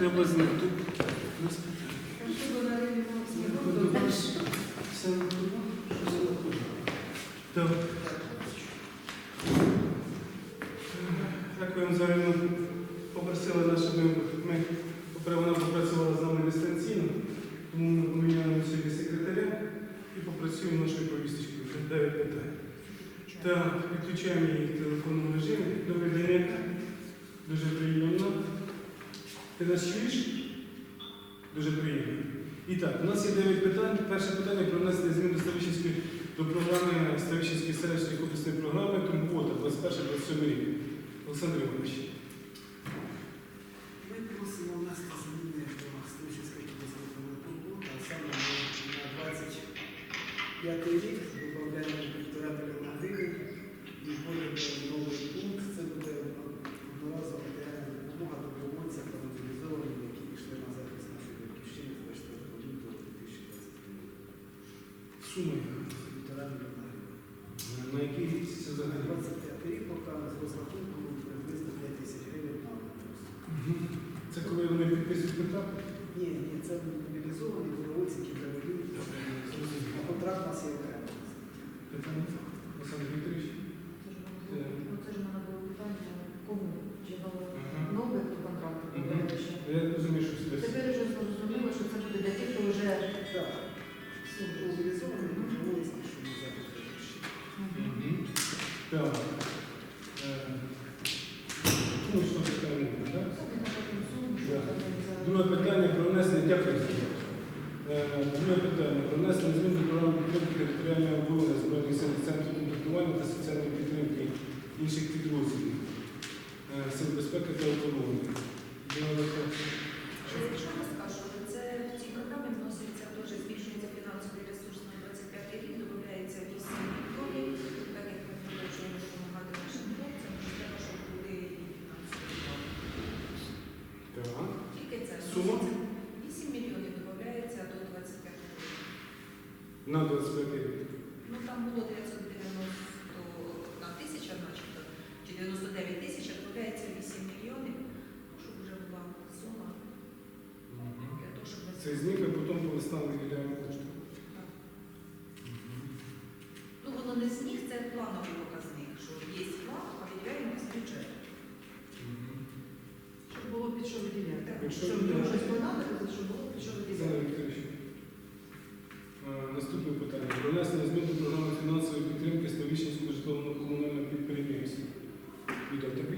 приблизно тут П'ятий рік додаємо півтора мільйона гривень і вводимо новий пункт. Це буде одноразова матеріальна допомога добровольця та мобілізованим, які пішли на захист нашої батьківщини з 24 лютого 2020 року. Сума. Олександр Вікторович? Це ж в було питання, кому? Чи нових контракт? Ну, Тепер вже зрозуміло, що це буде для тих, хто вже мобілізований, тому є спішені запити. Так. Друге питання про внесення тяжкості. Е, друге питання. Пронесення змін до програми підтримки територіальної оборони Збройних сил центру комплектування та соціальної підтримки інших підрозділів е, Сил безпеки та оборони. плановий показник, що є план, а виділяємо з бюджету. Щоб було під що виділяти. Якщо Щоб не можна понадобити, щоб було під що Олександр Наступне питання. Про зміни програми фінансової підтримки Ставищенського житлово-комунального підприємства. Віктор, тобі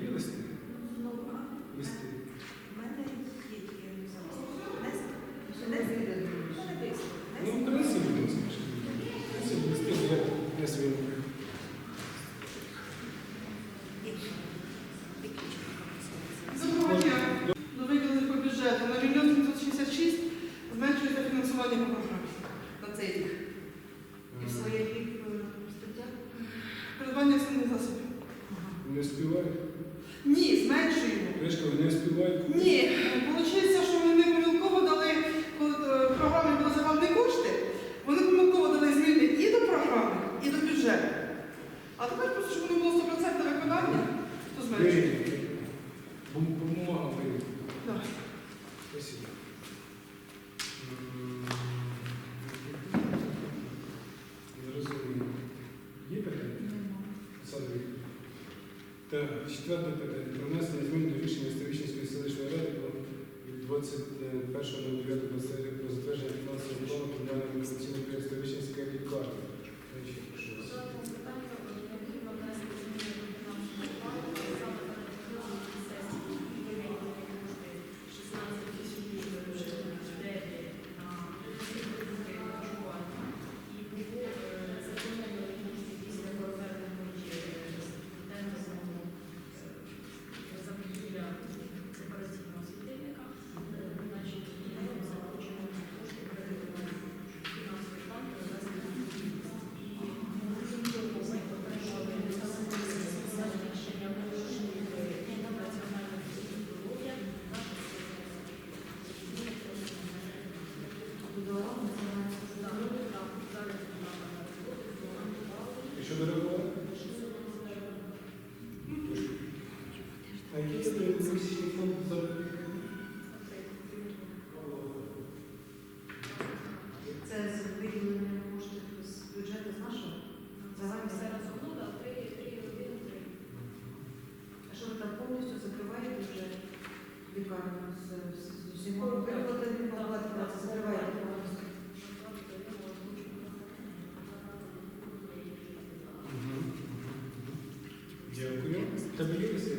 Тебе є листи?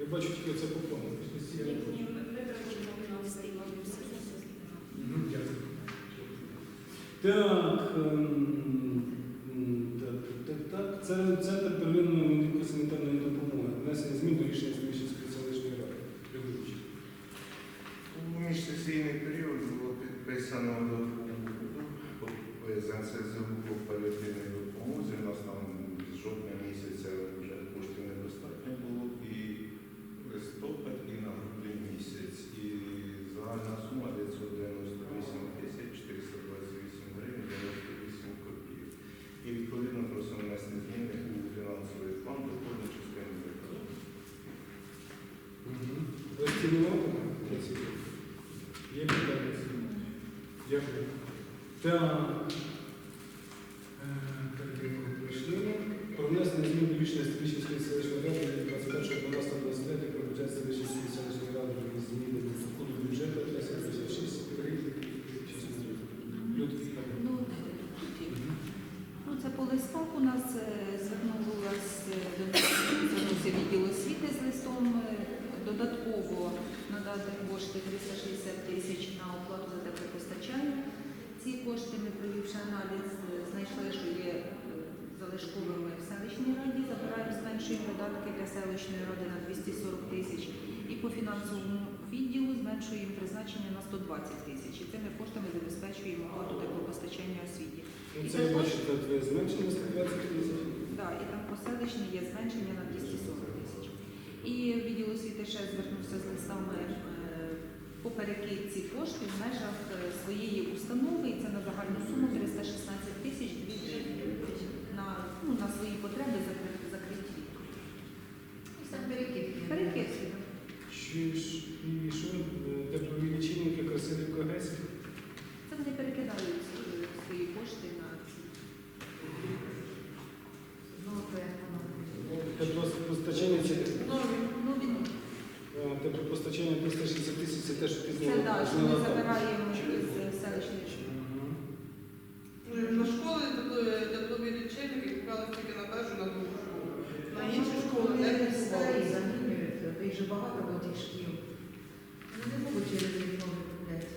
Я бачу тільки це поповнено. Ні, ні, ми переходимо на всі. Мгм, Дякую. Так, ем, так, так, так. Це центр первинної медико-санітарної допомоги. Внесення змін до рішення Стрічинської селищної ради. У міжсесійний період було підписано ЗНСЗУ по паліативній допомозі. У нас там з жовтня місяця вже коштів недостатньо було і листопад, і на грудень місяць. І загальна сума 998 тисяч 428 гривень 98 копійок. І відповідно просимо внести зміни у фінансовий план доходної частини виконання. Мгм. Розцінювати? Є питання? Дякую. Так. Е, перевірку пройшли. Про внесення змін до рішення Стрічинської селищної ради від 21.12.23 про бюджет Стрічинської селищної ради про зміни до доходу бюджету 356 гривень. Люди, Ну, ну, це по листах у нас е, звернулася до нас звернувся відділ освіти з листом е, додатково надати кошти 360 тисяч на оплату за теплопостачання. Ці кошти ми провівши аналіз, е, знайшли, що є е, залишковими в селищній раді, забираємо, зменшуємо видатки для селищної ради на 240 тисяч. І по фінансовому відділу зменшуємо призначення на 120 тисяч. І цими коштами забезпечуємо оплату теплопостачання освіті. Ну, Це ви бачите, ви зменшили 120 тисяч. Да, і там по є зменшення на 240 тисяч. І відділ освіти ще звернувся з листами е, по перекидці коштів в межах е, своєї установи, і це на загальну суму 316 тисяч 2 на, ну, на свої потреби закриті. Це перекидки. Перекидки. Чи ж і що е, теплові лічильники Красилівка Гесі? Це вони перекидають е, свої кошти на ці. Знову проєктно. Теплопостачання це Нові. Ну, він е, теплопостачання 360 тисяч, це те, що ти це зняла. да, що ми зняла там. забираємо із е, селищної школи. Мгм. Ну, На школи теплові- теплові лічильники купляли тільки на першу, на другу школу. На інші школи не Вони купували. старі замінюють, а їх же багато було тих шкіл. Вони не можуть через рік нові купляти.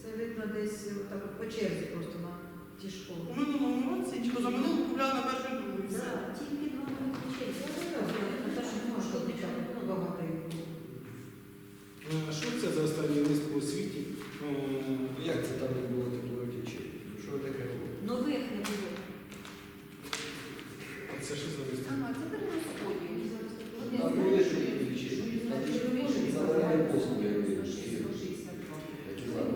Це видно десь так от по черзі просто на ті У школи. минулому році, чи позаминулому купляли на першу і другу. і все. Так, тільки два нових ключей. Це не те, що можна купляти, ну багато їх було. Е, Що це за останній лист по освіті? Е, Як це там не було теплових лічей? Що таке було? Нових не було. а Це що за лист? Ага, це перерозподіл. Там були теплові лічильники. Там же ж загальні послуги робили. Які зараз?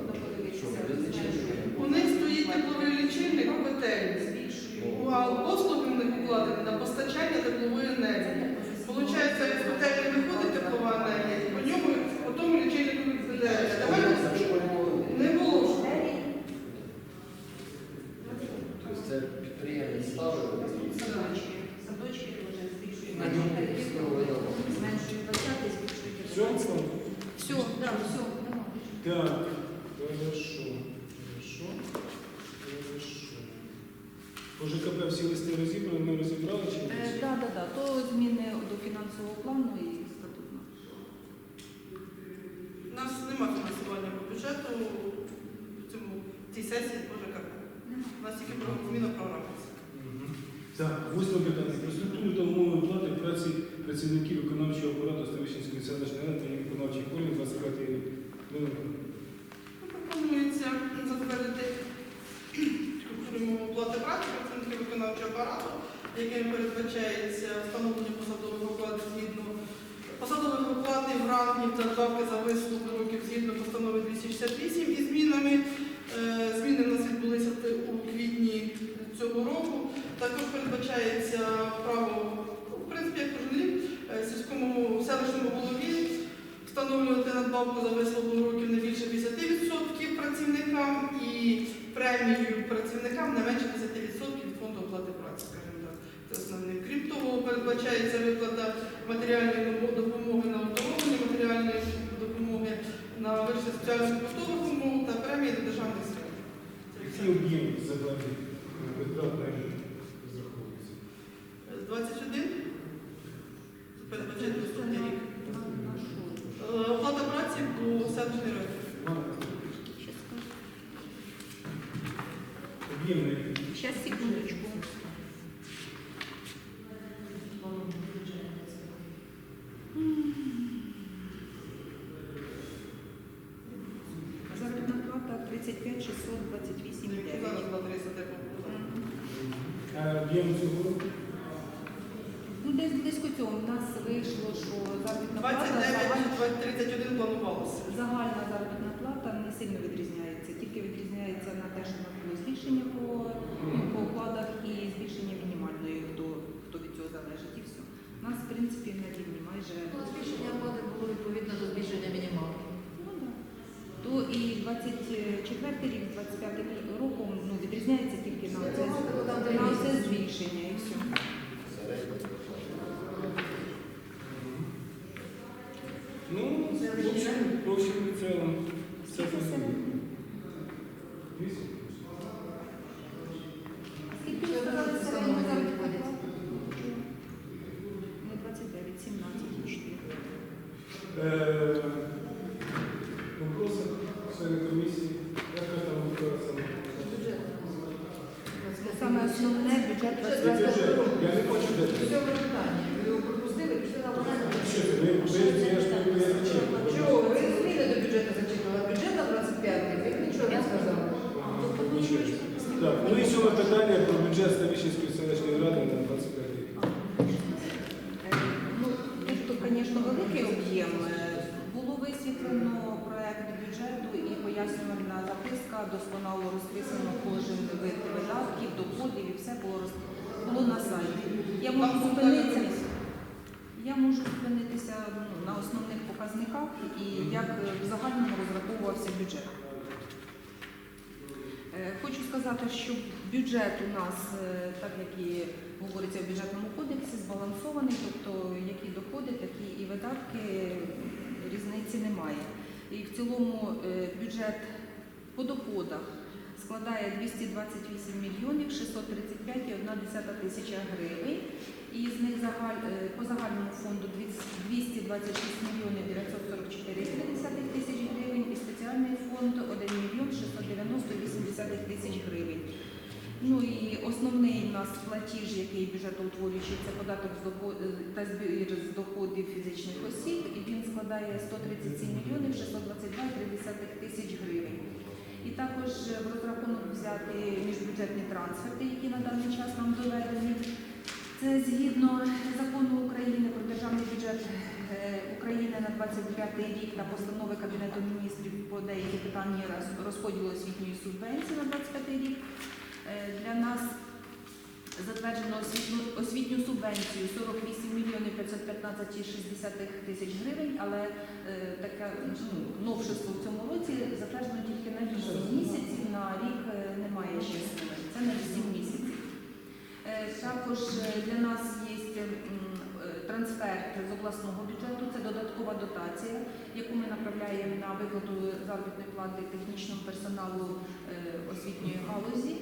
Що, без лічильника? У них стоїть тепловий лічильник у котельні. Ну, А послуги в них укладені на постачання теплової енергії. Получається, з котельні виходить теплова енергія, і по ньому, по тому лічильнику відповідає. Давай Там школі було. не було. Тобто це підприємці ставили. Садочки. Садочки вже ньому 20, збільшуємо Все? 20. Все, да, все, нема. Так, хорошо, хорошо, хорошо. По ЖКП всі листи розібрали, ми розібрали чи ні? Е, Да, да, да. То зміни до фінансового плану і статутного. У нас нема фінансування по бюджету в цьому в цій сесії по ЖКП. У нас тільки про зміна програми. Мгм. Так, восьме питання. Про структуру та умови плати працівників виконавчого апарату Ставищенської селищної ради її виконавчих органів 25 рік. Пропонується затвердити структуру оплати праці працівників виконавчого апарату, яким передбачається встановлення посадових окладів згідно посадових окладів, рангів та надбавки за вислугу років згідно постанови 268 із змінами. Е, Зміни в нас відбулися у квітні цього року. Також передбачається право, ну, в принципі, як кожен рік, е, сільському селищному голові встановлювати за вислугу років не більше 50% працівникам і премію працівникам не менше 10% від фонду оплати праці, скажімо так. Це основне. Крім того, передбачається виплата матеріальної допомоги на оздоровлення, матеріальної допомоги на вирішення соціальних побутових умов та премії до державних свят. Які об'єми загальні витрат на розраховуються? 21. Передбачати наступний рік. Оплата праці по селищній раді. Щас, секундочку. Заробітна плата 35 628 Зараз на 30 тепло. А об'єм цього року? Ну, десь близько цього. У нас вийшло, що заробітна плата 29, загальна, 31 планувалося. загальна заробітна плата не сильно відрізняється. Тільки відрізняється на те, що було збільшення по, ну, по окладах і збільшення мінімальної, хто, хто від цього залежить, і все. У нас, в принципі, на рівні майже. Збільшення оплати було відповідно до збільшення мінімалки. Ну, да. То і 24 рік, 25 роком ну, відрізняється тільки на це, на це збільшення і все. Ну, в общем, в общем і цілому, все Скільки зрозуміло. середньо? Вісім? Скільки ви сказали середня заробітна плата? Не 29, 17 і 4. Е, Вопроси, члени комісії, яка там виходила Бюджет. Саме основне бюджет Це 25 бюджет. року. Я не хочу дати. Сьоме питання. Ви його пропустили, пішли на баланс. Що це? Ви, ви, я ж не я зачитую. Чого? Ви зміни до бюджету зачитували. Бюджет на 25 рік нічого не сказав. Так, ну і сьоме питання про бюджет Ставищенської селищної ради на 25 рік. Е, Ну, тут, звісно, великий об'єм. Е, Було висвітлено проект бюджету і пояснювальна записка, досконало розписано кожен вид видатків, доходів і все було роз... було на сайті. Я можу Там зупинитися. Я можу зупинитися ну, на основних показниках і як е, в загальному розраховувався бюджет. Е, Хочу сказати, що бюджет у нас, е, так як і говориться в бюджетному кодексі, збалансований, тобто які доходи, такі і видатки, різниці немає. І в цілому бюджет по доходах складає 228 мільйонів 635,1 тисяча гривень. І з них загаль, е, по загальному фонду 226 мільйонів 944,3 тисяч гривень і спеціальний фонд 1 мільйон 690,8 тисяч гривень. Ну і основний у нас платіж, який бюджетоутворюючий, це податок е, та збір з доходів фізичних осіб, і він складає 137 мільйонів 622,3 тисяч гривень. І також в розрахунок взяти міжбюджетні трансферти, які на даний час нам доведені. Це згідно закону України про державний бюджет е, України на 25 рік та постанови Кабінету міністрів по деякі питання розподілу освітньої субвенції на 25 рік. Е, Для нас затверджено освітню, освітню субвенцію 48 мільйонів 515,6 тисяч гривень, але е, таке ну, новшество в цьому році затверджено тільки на 8 місяців, на рік немає ще суми. Це на 8 місяців. Е, Також е, для нас є е, з обласного бюджету, це додаткова дотація, яку ми направляємо на виплату заробітної плати технічному персоналу освітньої галузі.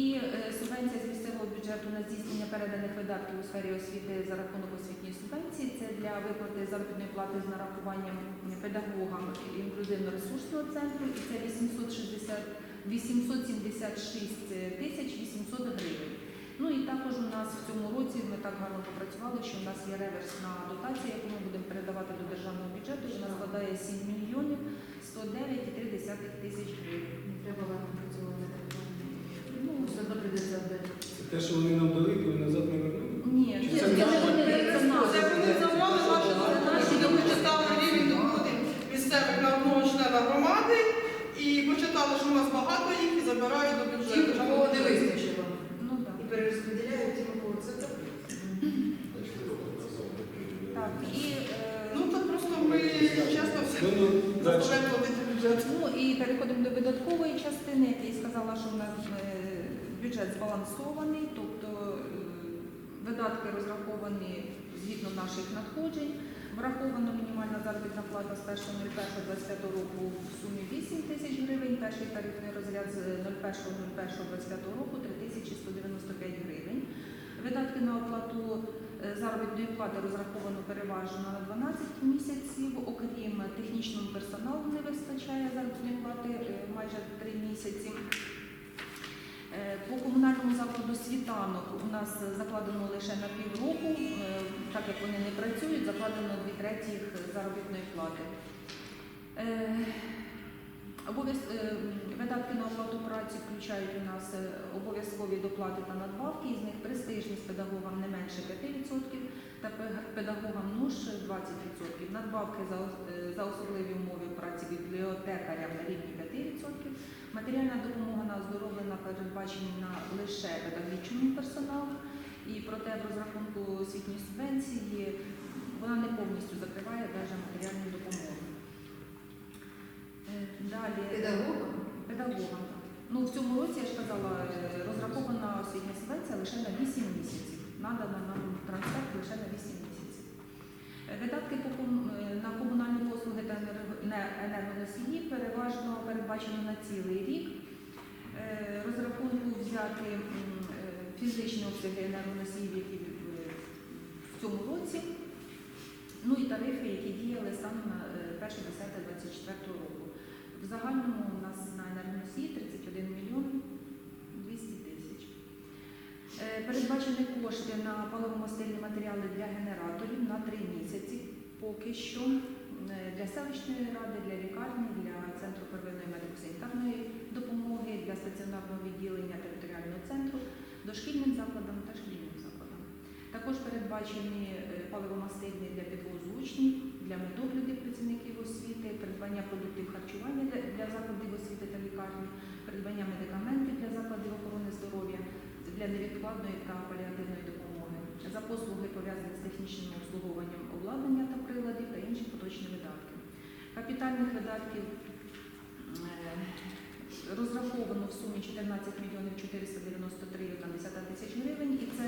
І субвенція з місцевого бюджету на здійснення переданих видатків у сфері освіти за рахунок освітньої субвенції. Це для виплати заробітної плати з нарахуванням педагогам інклюзивно-ресурсного центру, і це 860, 876 тисяч 800 гривень. Ну і також у нас в цьому році ми так гарно попрацювали, що у нас є реверсна дотація, яку ми будемо передавати до державного бюджету. Вона складає 7 мільйонів 109,3 тисяч гривень. Треба вам працювати. Ну, Все віддати. Це те, що вони нам дали, коли назад не вернули? Ні, Чи це на громади і почитали, що у нас багато їх і забирають до бюджету. кого не вистачило. Ну так. І перерозподіляють ті, кого це так. І, е, Ну так просто ми часто все Ну, ну, платити бюджет. ну і переходимо до видаткової частини, як я і сказала, що у нас бюджет збалансований, тобто е, видатки розраховані згідно наших надходжень. Враховано мінімальна заробітна плата з 1.01.25 року в сумі 8 тисяч гривень, перший тарифний розряд з 01.01.25 року 3195 гривень. Видатки на оплату е, заробітної плати розраховано переважно на 12 місяців, окрім технічного персоналу не вистачає заробітної плати е, майже 3 місяці. Е, По комунальному закладу світанок у нас закладено лише на півроку, так як вони не працюють, закладено дві третіх заробітної плати. Обов'яз- е, Видатки на оплату праці включають у нас е, обов'язкові доплати та надбавки, із них престижність педагогам не менше 5% та педагогам НУШ 20%. Надбавки за, е, за особливі умови праці бібліотекарям на рівні 5%. Матеріальна допомога на оздоровлення передбачена лише педагогічному персоналу, і проте в розрахунку освітньої субвенції вона не повністю закриває навіть матеріальну допомогу. Е, Далі Педагогам? педагогам. Ну, в цьому році, я ж казала, е, розрахована освітня субвенція лише на 8 місяців. Надана нам трансфер лише на 8 місяців. Е, Видатки е, на комунальні послуги та енергоносії переважно передбачено на цілий рік. Е, Розрахунку взяти е, фізичні обсяги енергоносіїв, які е, в цьому році, ну і тарифи, які діяли саме на е, 1.10.24 року. В загальному у нас на енергоносії 31 мільйон 200 тисяч. Е, Передбачені кошти на паливомастильні матеріали для генераторів на 3 місяці поки що е, для селищної ради, для лікарні, для центру первинної медико-санітарної допомоги, для стаціонарного відділення територіального центру, дошкільним закладам та шкільним. Також передбачені е, паливомастильні для підвозу учнів, для медоглядів працівників освіти, придбання продуктів харчування для, закладів освіти та лікарні, придбання медикаментів для закладів охорони здоров'я, для невідкладної та паліативної допомоги, за послуги пов'язані з технічним обслуговуванням обладнання та приладів та інші поточні видатки. Капітальних видатків е, розраховано в сумі 14 мільйонів 493,1 тисяч гривень, і це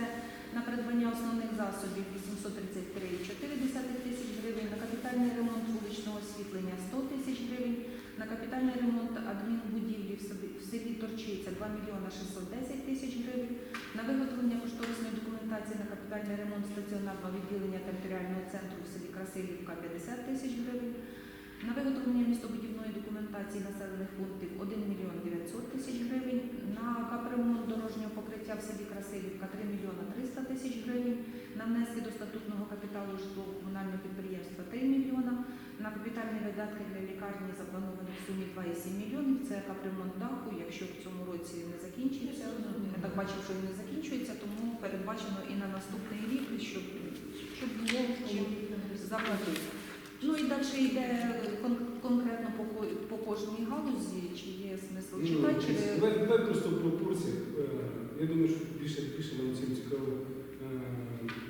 на придбання основних засобів 833,4 тисяч гривень, на капітальний ремонт вуличного освітлення 100 тисяч гривень, на капітальний ремонт адмінбудівлі в селі- Торчиця 2 мільйона 610 тисяч гривень, на виготовлення кошторисної документації на капітальний ремонт стаціонарного відділення територіального центру в селі Красилівка 50 тисяч гривень, на виготовлення містобудівної документації населених пунктів 1 мільйон 900 тисяч гривень, на капремонт дорожнього покриття в селі Красилівка 3 мільйона 300 тисяч гривень, на внески до статутного капіталу житлово-комунального підприємства 3 мільйона, на капітальні видатки для лікарні заплановані в сумі 2,7 мільйонів. Це капремонт даху, якщо в цьому році не закінчиться. Я так бачив, що він не закінчується, тому передбачено і на наступний рік, щоб, щоб було чим заплатити. Ну і далі йде кон- конкретно по, по кожній галузі, чи є смисл Ну, читати, чи Давай, давай просто в пропорціях. Е, Я думаю, що більше більше нам всім цікаво е,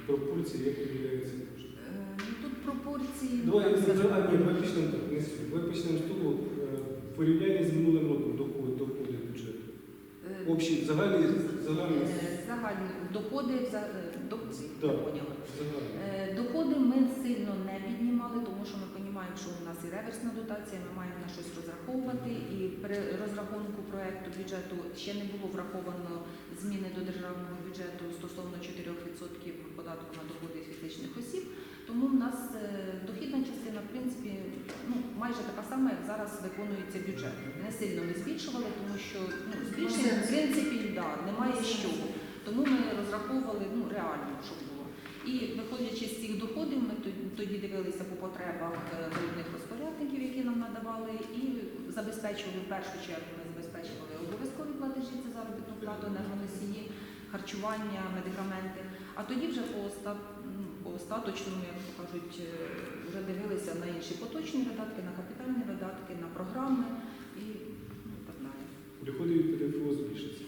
пропорції, як виявляється. кошти. Е, ну, тут пропорції. ну, Давай, давай, давай, давай, давай, давай, давай давай, давай, давай, давай, Давай того, е, в порівнянні з минулим роком доходи, доходи бюджету. е, Общі, загальні, загальні, е, Загальні доходи, за- е, до- Да. Е, Доходи ми сильно не піднімали, тому що ми розуміємо, що у нас і реверсна дотація, ми маємо на щось розраховувати. І при розрахунку проекту бюджету ще не було враховано зміни до державного бюджету стосовно 4% податку на доходи фізичних осіб. Тому в нас е, дохідна частина, в принципі, ну майже така сама, як зараз виконується бюджет. Не сильно ми збільшували, тому що ну, збільшення в принципі да, немає чого. Тому ми розраховували ну, реально, щоб було. І виходячи з цих доходів, ми тоді- тоді дивилися по потребах е, головних розпорядників, які нам надавали, і забезпечували в першу чергу. Ми забезпечували обов'язкові платежі це заробітну плату, енергоносії, харчування, медикаменти. А тоді вже по по остаточному, як то кажуть, е, вже дивилися на інші поточні видатки, на капітальні видатки, на програми і ну, так далі. Доходи від ПДФО збільшаться.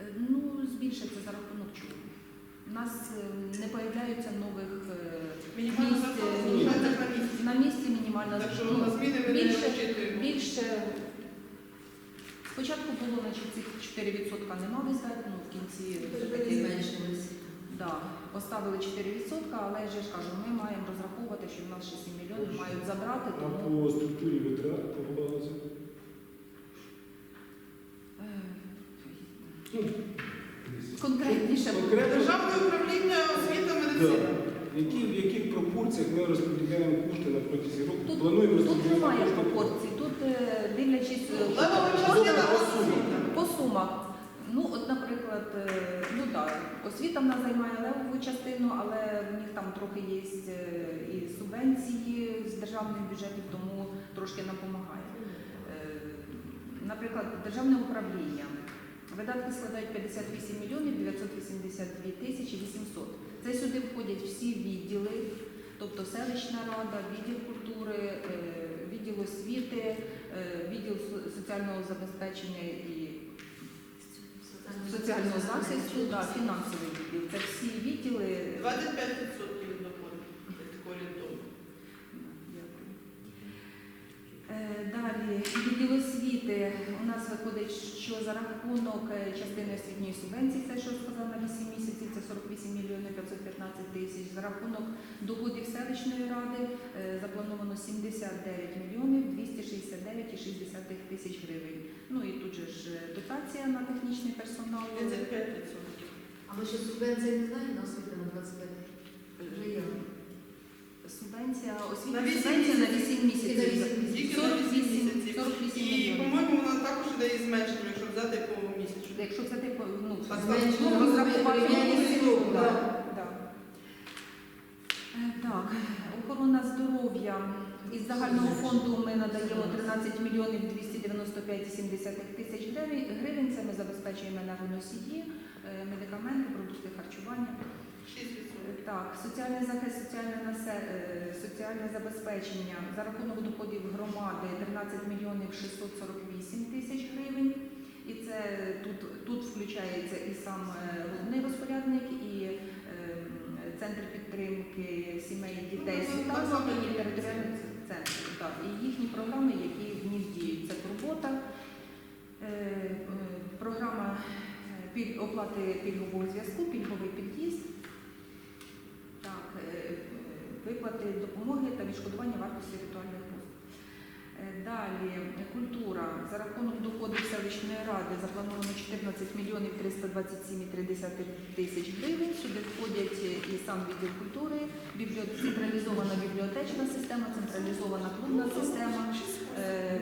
Е, Ну, збільшиться за рахунок чого. У нас е, не появляються нових місць, на місці. на місці мінімальна ну, більше, більше. Спочатку було, значить, цих 4% не мали здати, ну в кінці зменшилися. Да. поставили 4%, але я ж кажу, ми маємо розраховувати, що в нас ще 7 мільйонів мають забрати, А тому по структурі витрат по балансу? е, конкретніше Державне управління освіти медицини. В які, в яких пропорціях ми розподіляємо кошти на протязі року? Тут, Плануємо тут розподіляти немає кошти? пропорцій. Тут е, дивлячись е, По сумах. по сумах. Ну, от, наприклад, е, ну так, освіта в нас займає левову частину, але в них там трохи є е, і субвенції з державних бюджетів, тому трошки нам допомагає. Е, Наприклад, державне управління. Видатки складають 58 мільйонів 982 тисячі 800. Це сюди входять всі відділи, тобто селищна рада, відділ культури, відділ освіти, відділ со- соціального забезпечення і соціального захисту, да, фінансовий відділ. Це всі відділи. 25% від доходу. Такого орієнтовно. Дякую. Е, Далі, відділ освіти. У нас виходить, що за рахунок е, частини освітньої субвенції, це що сказав на 8 місяців, це 48 мільйонів 515 тисяч. За рахунок доходів селищної ради е, заплановано 79 мільйонів 269,6 тисяч гривень. Ну і тут же ж е, дотація на технічний персонал. 35%. А ми ще субвенції не знаємо на освіту на 25? Вже є. Субвенція, освітня На вісім субвенція на 8 місяців. Тільки на 48, місяців. 48 І, мільйонів. по-моєму, вона також іде і зменшена, якщо взяти по місяцю. Якщо це типу, ну, Так, Зменшено ну, розрахувати да, да. Е, Так, охорона здоров'я. Із загального фонду ми надаємо 13 мільйонів 295,7 тисяч гривень. Гривень. Це ми забезпечуємо енергоносії, е, медикаменти, продукти харчування. 6%. Так, соціальний захист, соціальне насе- е, соціальне забезпечення за рахунок доходів громади 13 мільйонів 648 тисяч гривень. І це тут, тут включається і сам е, головний розпорядник, і е, центр підтримки сімей і дітей Ну, світанок, і територіальний центр. Так, і їхні програми, які в них діють. Це турбота, е, е, програма оплати пільгового зв'язку, пільговий під'їзд. Так, е, е, виплати допомоги та відшкодування вартості ритуальних послуг. Е, Далі культура за рахунок доходів селищної ради заплановано 14 мільйонів 327,3 тисяч гривень. Сюди входять і сам відділ культури, централізована бібліотечна система, централізована клубна система, е,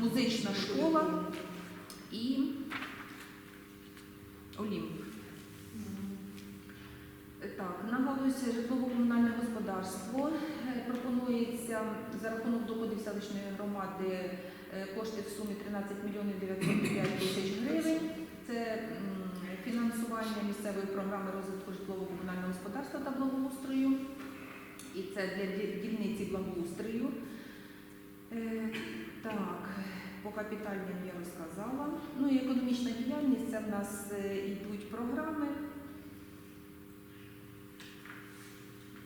музична школа і Олімп. Так, на галузь житлово-комунальне господарство е, пропонується за рахунок доходів селищної громади е, кошти в сумі 13 мільйонів 905 тисяч гривень. Це фінансування місцевої програми розвитку житлово-комунального господарства та благоустрою. І це для дільниці благоустрою. Е, Так, по капітальним я розказала. Ну і економічна діяльність це в нас йдуть програми. Е,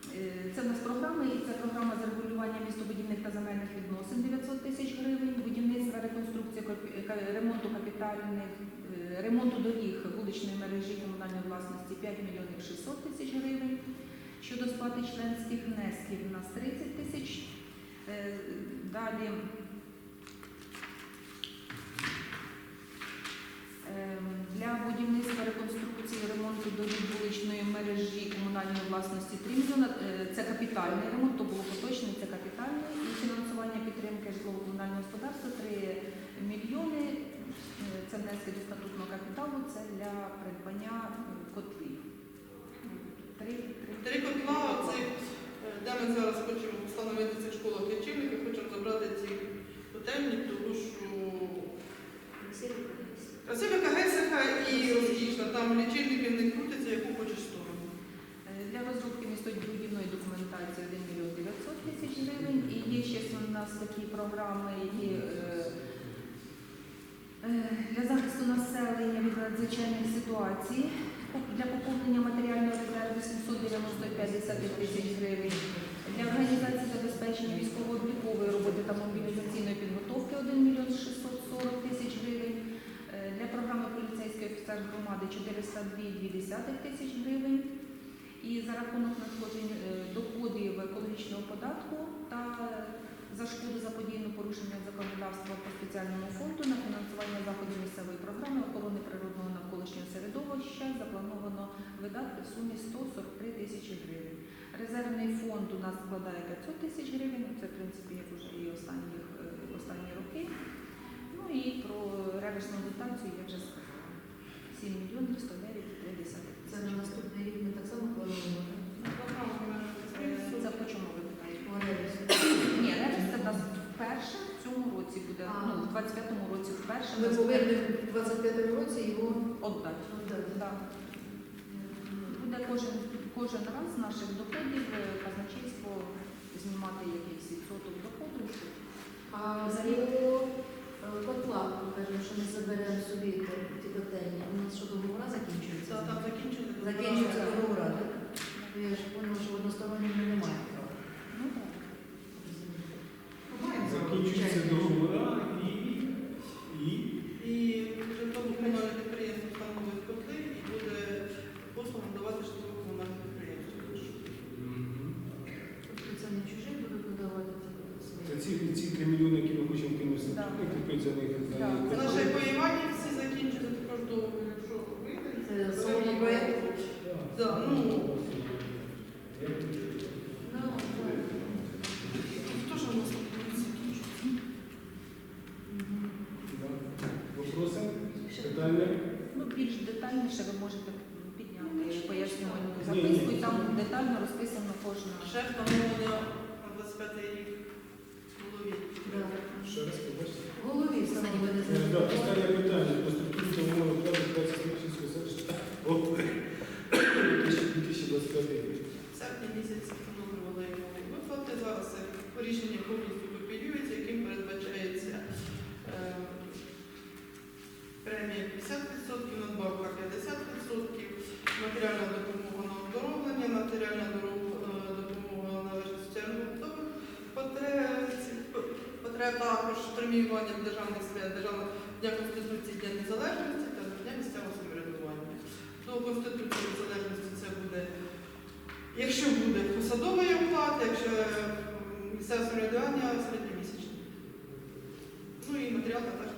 Це в нас програми, і це програма з регулювання містобудівних та земельних відносин 900 тисяч гривень, будівництва, реконструкція, ремонту капітальних, е, ремонту доріг вуличної мережі комунальної власності 5 мільйонів 600 тисяч гривень. Щодо сплати членських внесків у нас 30 тисяч. Е, Далі Ем, Для будівництва, реконструкції, ремонту доріг вуличної мережі комунальної власності 3 мільйона. Е, Це капітальний ремонт, то було поточний, це капітальний. І фінансування підтримки житлово-комунального господарства 3 мільйони. Е, Це внески до статутного капіталу, це для придбання котлів. Три, три. Три котла, це де ми зараз хочемо встановити в цих школах лічильники, хочемо забрати ці котельні, тому що красивика Гесиха і розкішна, там лічильники не крутяться, яку хочеш сторону. Е, Для розробки містобудівної документації 1 мільйон 900 тисяч гривень. І є ще у нас такі програми, які е, е, для захисту населення від надзвичайних ситуацій для поповнення матеріального резерву 795 тисяч гривень. Для організації забезпечення військово-облікової роботи та мобілізаційної підготовки 1 мільйон 640 тисяч гривень. Е, Для програми поліцейський офіцер громади 402,2 тисяч гривень. І за рахунок надходжень е, доходів екологічного податку та за шкоду заподіяну порушення законодавства по спеціальному фонду на фінансування заходів місцевої програми охорони природного навколишнього середовища заплановано видатки в сумі 143 тисячі гривень. Резервний фонд у нас складає 500 тисяч гривень, це в принципі як вже і останні, е, останні роки. Ну і про реверсну дотацію я вже сказала. 7 мільйонів 109,3 Це на наступний рік ми так само плануємо. Е, Це по чому ви питаєте? Ні, реверс це нас вперше в цьому році буде, А. ну, в 25-му році вперше Ми повинні в 25-му році його віддати. віддати. Да. Буде кожен, кожен раз з наших доходів е, казначейство знімати якийсь відсоток доходу. А за його е, ми кажемо, що ми заберемо собі ті котельні. У нас що договора закінчуються? Так, там закінчили. Закінчуються договора, так? Я ж поняла, що односторонньо ми не маємо права. Ну так. Маємо право Закінчуються включати. договора і, і І житлово-комунальне підприємство встановить котли і буде послугу надавати житлово-комунальне підприємство. Тобто це не чужі будуть надавати Це свої. ці, ці 3 мільйони, які ми хочемо кинути, Да. купити за них за Да. них. Це наше поїмання всі закінчили також договір, якщо вийде. Це самого проєкту? Да, ну, Ну, так. хто ж у нас тут буде закінчувати? Мгм. Да. Вопроси? Питання? Ну, більш детальніше ви можете підняти пояснювальну записку, і там детально розписано кожна. Ще встановлення на 25 рік голові. Ще раз побачите. В голові встановлення Е, Да, останнє питання. По структурі умови вкладу праці Смільчинського селища. 2025 рік. В серпні місяці встановлювали йому виплати. Зараз рішення повністю копіюється, яким передбачається е, премія 50%, надбавка 50%, матеріальна допомога на оздоровлення, матеріальна е, допомога на соціально-побутових потреб, також преміювання державних свят, державного дня Конституції, Дня Незалежності та Дня місцевого самоврядування. До Конституції Незалежності це буде Якщо буде посадовий оклад, якщо місцеве самоврядування середньомісячне. Ну і матеріалка теж